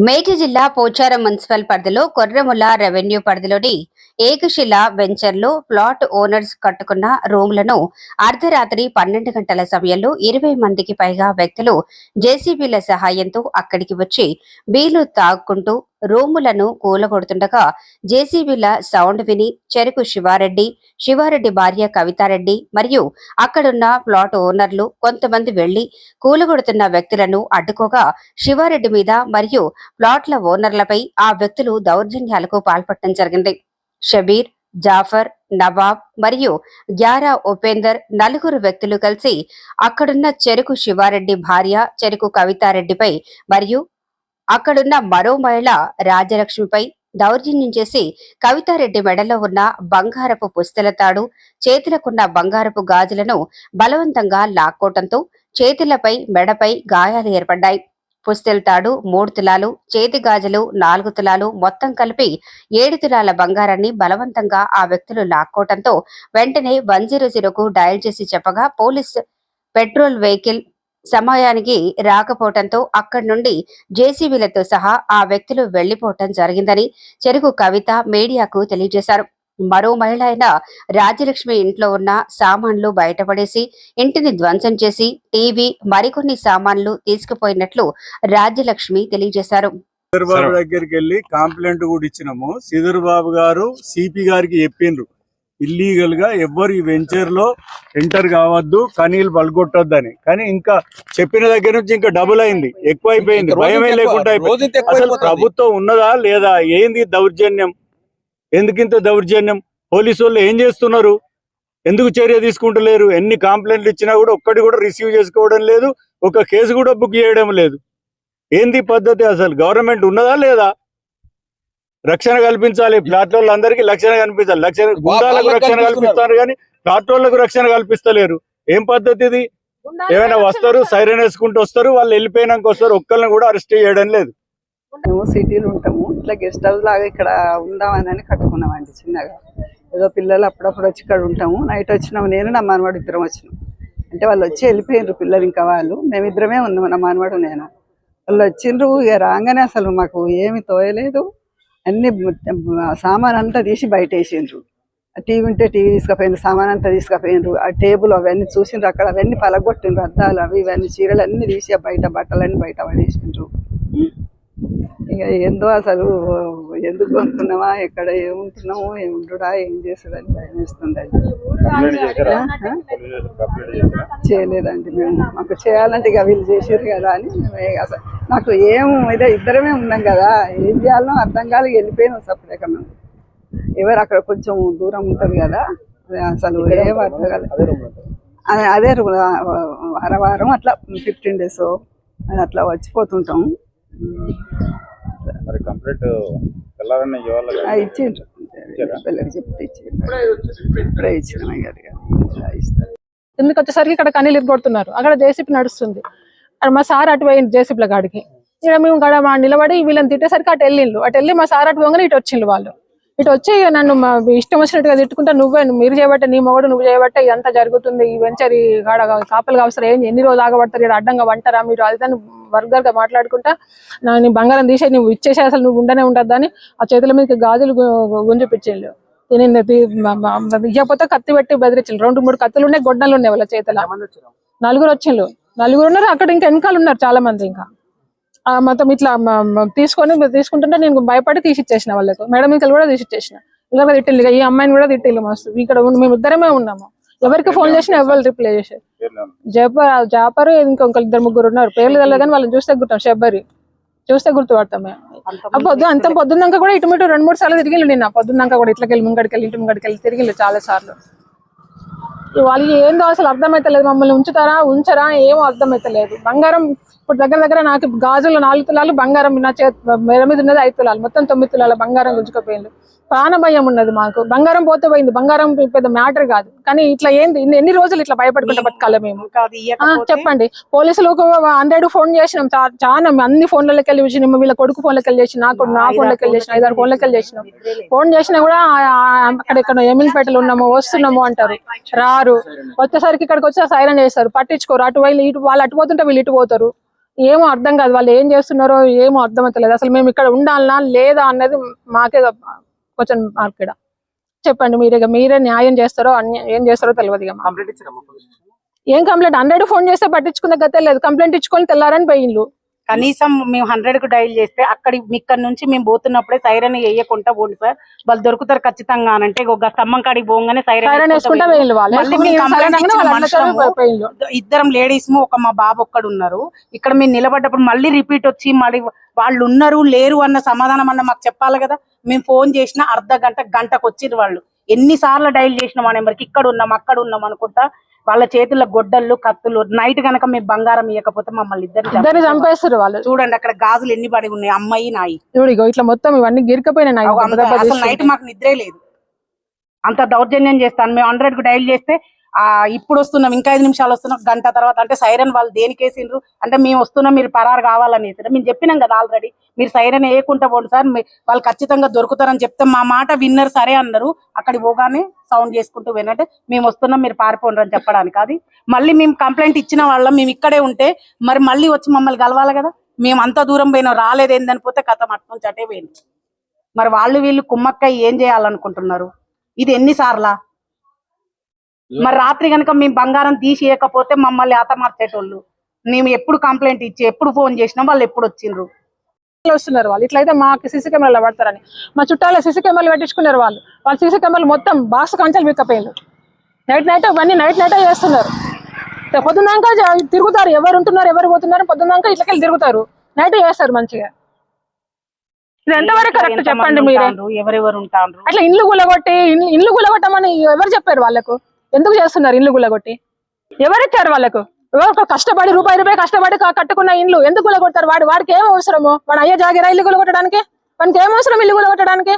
మేటి జిల్లా పోచారం మున్సిపల్ పరిధిలో కొర్రముల రెవెన్యూ పరిధిలోని ఏకశిల వెంచర్లో ప్లాట్ ఓనర్స్ కట్టుకున్న రూమ్లను అర్ధరాత్రి పన్నెండు గంటల సమయంలో ఇరవై మందికి పైగా వ్యక్తులు జేసీబీల సహాయంతో అక్కడికి వచ్చి బీలు తాగుకుంటూ రూములను కూలగొడుతుండగా జేసీబీల సౌండ్ విని చెరుకు శివారెడ్డి శివారెడ్డి భార్య కవితారెడ్డి మరియు అక్కడున్న ప్లాట్ ఓనర్లు కొంతమంది వెళ్ళి కూలగొడుతున్న వ్యక్తులను అడ్డుకోగా శివారెడ్డి మీద మరియు ప్లాట్ల ఓనర్లపై ఆ వ్యక్తులు దౌర్జన్యాలకు పాల్పడటం జరిగింది. షబీర్ జాఫర్ నవాబ్ మరియు గ్యారా ఉపేందర్ నలుగురు వ్యక్తులు కలిసి అక్కడున్న చెరుకు శివారెడ్డి భార్య చెరుకు కవితారెడ్డిపై మరియు అక్కడున్న మరో మహిళ రాజలక్ష్మిపై దౌర్జన్యం చేసి కవితారెడ్డి మెడలో ఉన్న బంగారపు పుస్తల తాడు చేతులకున్న బంగారపు గాజులను బలవంతంగా లాక్కోవటంతో చేతులపై మెడపై గాయాలు ఏర్పడ్డాయి. పుస్తెల తాడు మూడు తులాలు చేతి గాజులు నాలుగు తులాలు మొత్తం కలిపి ఏడు తులాల బంగారాన్ని బలవంతంగా ఆ వ్యక్తులు లాక్కోవటంతో వెంటనే వన్ జీరో జీరోకు డయల్ చేసి చెప్పగా పోలీస్ పెట్రోల్ వెహికల్ సమయానికి రాకపోవటంతో అక్కడి నుండి జేసీబీలతో సహా ఆ వ్యక్తులు వెళ్ళిపోవటం జరిగిందని చెరుకు కవిత మీడియాకు తెలియజేశారు. మరో మహిళ అయిన రాజ్యలక్ష్మి ఇంట్లో ఉన్న సామాన్లు బయటపడేసి ఇంటిని ధ్వంసం చేసి టీవీ మరికొన్ని సామాన్లు తీసుకుపోయినట్లు రాజ్యలక్ష్మి తెలియజేశారు. శ్రీధర్ దగ్గరికి వెళ్ళి కంప్లైంట్ కూడా ఇచ్చినాము. శ్రీధర్ బాబు గారు సిపి గారికి చెప్పిండ్రు. ఇల్లీగల్గా ఎవ్వరు ఈ వెంచర్లో ఎంటర్ కావద్దు కనీలు పలగొట్టొద్దని కానీ ఇంకా చెప్పిన దగ్గర నుంచి ఇంకా డబుల్ అయింది. ఎక్కువ అయిపోయింది. భయమే లేకుండా అసలు ప్రభుత్వం ఉన్నదా లేదా? ఏంది దౌర్జన్యం? ఎందుకింత దౌర్జన్యం? పోలీసు వాళ్ళు ఏం చేస్తున్నారు? ఎందుకు చర్య తీసుకుంటలేరు? ఎన్ని కంప్లైంట్లు ఇచ్చినా కూడా ఒక్కటి కూడా రిసీవ్ చేసుకోవడం లేదు. ఒక కేసు కూడా బుక్ చేయడం లేదు. ఏంది పద్ధతి అసలు? గవర్నమెంట్ ఉన్నదా లేదా? రక్షణ కల్పించాలి. ప్లాట్ వాళ్ళందరికీ రక్షణ కల్పించాలి రక్షణ గుండాలకు రక్షణ. కల్పిస్తారు కానీ ప్లాట్ వాళ్ళకు రక్షణ కల్పిస్తలేరు. ఏం పద్ధతి ఇది? ఏమైనా వస్తారు సైరన్ వేసుకుంటూ వస్తారు వాళ్ళు వెళ్ళిపోయినాక వస్తారు ఒక్కరిని కూడా అరెస్ట్ చేయడం లేదు. మేము సిటీలో ఉంటాము. ఇట్లా గెస్ట్ హౌస్ లాగా ఇక్కడ ఉందామని కట్టుకున్నామండి చిన్నగా. ఏదో పిల్లలు అప్పుడప్పుడు వచ్చి ఇక్కడ ఉంటాము. నైట్ వచ్చినాము. నేను నా మనవాడు ఇద్దరం వచ్చినాం. అంటే వాళ్ళు వచ్చి వెళ్ళిపోయినారు పిల్లలు ఇంకా వాళ్ళు. మేమిద్దరమే ఉన్నాము. నా మనవాడు నేను. వాళ్ళు వచ్చిండ్రు ఇక రాగానే అసలు మాకు ఏమి తోయలేదు. అన్ని సామాన్ అంతా తీసి బయట వేసిండ్రు టీవీ ఉంటే టీవీ తీసుకుపోయిండ్రు సామాన్ అంతా తీసుకుపోయిండ్రు. ఆ టేబుల్ అవన్నీ చూసిండ్రు అక్కడ అవన్నీ పలగొట్టిండ్రు అద్దాలు అవి ఇవన్నీ చీరలు అన్ని తీసి బయట బట్టలన్నీ బయట పడేసిండ్రు. ఇక ఏందో అసలు ఎందుకు కొనుక్కున్నామా ఎక్కడ ఏముంటున్నాము ఏముంటుడా ఏం చేసుడని భయం వేస్తుంది చేయలేదండి మేము. మాకు చేయాలంటే ఇక వీళ్ళు చేసారు కదా అని అసలు నాకు ఏం ఇదే ఇద్దరమే ఉన్నాం కదా. ఏం చేయాలో అర్థం కాదు వెళ్ళిపోయినాం సపరేట్గా మేము. ఎవరు అక్కడ కొంచెం దూరం ఉంటుంది కదా. అసలు ఏం అర్థం కాలేదు అదే అదే రూ- వారం వారం అట్లా ఫిఫ్టీన్ డేస్ అట్లా వచ్చిపోతుంటాం. ఇచ్చిండ్రు. పిల్లలకి చెప్తే ఇచ్చిండ్రు. ఇప్పుడే ఇచ్చిన ఇస్తారు ఎందుకు వచ్చేసరికి ఇక్కడ కనీలు ఇరుగొడుతున్నారు. అక్కడ జేసీపీ నడుస్తుంది. అక్కడ మా సార్ అటు పోయింది జేసీపీల కాడికి. ఇక్కడ మేము మా నిలబడి వీళ్ళని తిట్టేసరికి అటు వెళ్ళిండ్రు అటు వెళ్ళి మా సార్ అటు పోగానే ఇటు వచ్చిండ్రు వాళ్ళు. ఇటు వచ్చి నన్ను మా ఇష్టం వచ్చినట్టుగా తిట్టుకుంటా నువ్వే మీరు చేయబట్టే నీ మొగడు నువ్వు చేయబట్టే ఇదంతా జరుగుతుంది. ఈ వెంచర్ ఈ గాడ కాపలు అవసరం ఏం ఎన్ని రోజులు ఆగబడతారు ఇక్కడ అడ్డంగా వంటారా మీరు? అది వర్గర్గా మాట్లాడుకుంటా నా నీ బంగారం తీసే నువ్వు ఇచ్చేసే అసలు నువ్వు ఉండనే ఉండద్దని ఆ చేతుల మీదకి గాజులు గు- గుంజుపిచ్చిండు నేను ఇవ్వకపోతే కత్తి పెట్టి బెదిరించారు రెండు మూడు కత్తులు ఉన్నాయి గొడ్డలు ఉన్నాయి వాళ్ళ చేతిలో నలుగురు వచ్చిండ్రు నలుగురు ఉన్నారు. అక్కడ ఇంకా వెనకాల ఉన్నారు చాలా మంది ఇంకా. ఆ మొత్తం ఇట్లా తీసుకొని తీసుకుంటుంటే నేను భయపడి తీసిచ్చేసిన వాళ్ళకు. మేడం మీద కూడా తీసిచ్చేసిన. ఇలా తిట్టిల్లు. ఇక ఈ అమ్మాయిని కూడా తిట్టిల్లు మస్తు. ఇక్కడ మేము ఇద్దరమే ఉన్నాము. ఎవరికి ఫోన్ చేసినా ఎవరు రిప్లై చేశారు జపర్ జాపర్ ఇంకొక ఇద్దరు ముగ్గురు ఉన్నారు. పేర్లు తెలియదు కానీ వాళ్ళని చూస్తే గుర్తాం షబ్బరి చూస్తే గుర్తుపడతాం మేము. పొద్దు అంత పొద్దున్నాక కూడా ఇటు మిటు రెండు మూడు సార్లు తిరిగిళ్ళు నిన్న. పొద్దున్నాక కూడా ఇట్లకి వెళ్ళి ముంగడికి వెళ్ళి ఇంటి ముంగడికి వెళ్ళి తిరిగిళ్ళు చాలా సార్లు. వాళ్ళకి ఏందో అసలు అర్థమైతలేదు మమ్మల్ని ఉంచుతారా ఉంచరా ఏమో అర్థమైతలేదు. బంగారం ఇప్పుడు దగ్గర దగ్గర నాకు గాజులు నాలుగు తులాలు బంగారం నా చేతి మీద ఉన్నది ఐదు తులాలు మొత్తం తొమ్మిది తులాల బంగారం గుంజుకపోయింది ప్రాణ భయం ఉన్నది మాకు. బంగారం పోతే పోయింది బంగారం పెద్ద మ్యాటర్ కాదు. కానీ ఇట్లా ఏంది ఎన్ని రోజులు ఇట్లా భయపడుకుంటా బతకాలి మేము? చెప్పండి. పోలీసులకు హండ్రెడ్ ఫోన్ చేసినాం చాలా అన్ని ఫోన్లకి వెళ్ళి చూసినాం వీళ్ళ కొడుకు ఫోన్లకి వెళ్ళి చేసి నాకు నా ఫోన్లకి వెళ్ళి చేసిన ఐదారు ఫోన్లకి వెళ్ళి చేసినాం. ఫోన్ చేసినా కూడా అక్కడ ఇక్కడ ఎమ్మిలిపేటలో ఉన్నాము వస్తున్నాము అంటారు. రారు వచ్చేసరికి ఇక్కడికి వచ్చి సైరన్ చేస్తారు పట్టించుకోరు. అటు వీళ్ళు ఇటు వాళ్ళు అటు పోతుంటే వీళ్ళు ఇటు పోతారు. ఏమో అర్థం కాదు. వాళ్ళు ఏం చేస్తున్నారో ఏమో అర్థం అవుతలేదు అసలు మేము ఇక్కడ ఉండాలనా? లేదా అన్నది మాకే క్వశ్చన్ మార్క్ ఇక్కడ. చెప్పండి మీరు ఇక. మీరే న్యాయం చేస్తారో ఏం చేస్తారో తెలియదు ఇక ఏం కంప్లైంట్ హండ్రెడ్ ఫోన్ చేస్తే పట్టించుకున్న గతే లేదు. కంప్లైంట్ ఇచ్చుకొని తెల్లారని పోయిండ్లు. కనీసం మేము హండ్రెడ్కు డైల్ చేస్తే అక్కడి ఇక్కడ నుంచి మేము పోతున్నప్పుడే సైరన్ వేయకుండా పోండి సార్. వాళ్ళు దొరుకుతారు ఖచ్చితంగా అని అంటే ఒక స్తంభం కాడికి పోగానే సైరన్ ఇద్దరం లేడీస్ ఒక మా బాబు ఒక్కడు ఉన్నారు. ఇక్కడ మేము నిలబడ్డప్పుడు మళ్ళీ రిపీట్ వచ్చి మళ్ళీ వాళ్ళు ఉన్నారు లేరు అన్న సమాధానం అన్న మాకు చెప్పాలి కదా. మేము ఫోన్ చేసిన అర్ధ గంట గంటకు వచ్చిర్రు వాళ్ళు. ఎన్నిసార్లు డైల్ చేసిన మా నెంబర్కి ఇక్కడ ఉన్నాం అక్కడ ఉన్నాం అనుకుంటా వాళ్ళ చేతుల్లో గొడ్డళ్ళు కత్తులు నైట్ గనక మేము బంగారం ఇవ్వకపోతే మమ్మల్ని ఇద్దరిని చంపేస్తారు. వాళ్ళు చూడండి అక్కడ గాజులు ఎన్ని పడి ఉన్నాయి అమ్మాయి నాయి చూడు ఇగో ఇట్లా మొత్తం ఇవన్నీ గిరికపోయినాయి అసలు. నైట్ మాకు నిద్రే లేదు అంత దౌర్జన్యం చేస్తాను మేము హండ్రెడ్కు డైల్ చేస్తే ఆ ఇప్పుడు వస్తున్నాం ఇంకా ఐదు నిమిషాలు వస్తున్నాం గంట తర్వాత అంటే సైరన్ వాళ్ళు దేనికి వేసిండ్రు? అంటే మేము వస్తున్నాం మీరు పరారు కావాలని వేసిండ్రు. మేము చెప్పినాం కదా ఆల్రెడీ మీరు సైరన్ వేయకుండా పోండి సార్ వాళ్ళు ఖచ్చితంగా దొరుకుతారని చెప్తే మా మాట విన్నర్ సరే అన్నారు. అక్కడికి పోగానే సౌండ్ చేసుకుంటూ పోయినట్టే మేము వస్తున్నాం మీరు పారిపోండి అని చెప్పడానికి. అది మళ్ళీ మేము కంప్లైంట్ ఇచ్చిన వాళ్ళం మేము ఇక్కడే ఉంటే మరి మళ్ళీ వచ్చి మమ్మల్ని కలవాలి కదా? మేము అంత దూరం పోయినా రాలేదు ఏందని పోతే కథ అట్నుంచి అటే పోయింది. మరి వాళ్ళు వీళ్ళు కుమ్మక్కై ఏం చేయాలనుకుంటున్నారు? ఇది ఎన్నిసార్లా? మరి రాత్రి కనుక మేము బంగారం తీసి ఇవ్వకపోతే మమ్మల్ని హతమార్చేటోళ్ళు మేము ఎప్పుడు కంప్లైంట్ ఇచ్చి ఎప్పుడు ఫోన్ చేసినా వాళ్ళు ఎప్పుడు వచ్చిండ్రు. వస్తున్నారు వాళ్ళు. ఇట్లయితే మాకు సీసీ కెమెరాలు పడతారని మా చుట్టాల సీసీ కెమెరాలు పెట్టించుకున్నారు వాళ్ళు. వాళ్ళు సీసీ కెమెరాలు మొత్తం బాక్స్ కంచెలు విక్కపోయిండ్రు. నైట్ నైట్ అవన్నీ నైట్ నైట్ చేస్తున్నారు. పొద్దున్నాక తిరుగుతారు. ఎవరు ఉంటున్నారు ఎవరు పోతున్నారు పొద్దున్నాక ఇట్లకెళ్ళి తిరుగుతారు. నైట్ చేస్తారు మంచిగా. ఇది ఎంతవరకు కరెక్ట్ చెప్పండి మీరే? ఎవరెవరు ఉంటాండ్రు? అట్లా ఇండ్లు గులగొట్టి ఇన్- ఇండ్లు గులగొట్టమని ఎవరు చెప్పారు వాళ్ళకు? ఎందుకు చేస్తున్నారు ఇండ్లు గుల్లగొట్టి? ఎవరిచ్చారు వాళ్ళకు? ఎవరు కష్టపడి రూపాయి రూపాయి కష్టపడి కట్టుకున్న ఇండ్లు ఎందుకు గుల్లగొడతారు? వాడు వాడికి ఏం అవసరము? వాడు అయ్యే జాగిరా ఇల్లు గుల్లగొట్టడానికి? వానికి ఏం అవసరం ఇల్లు గుల్లగొట్టడానికి?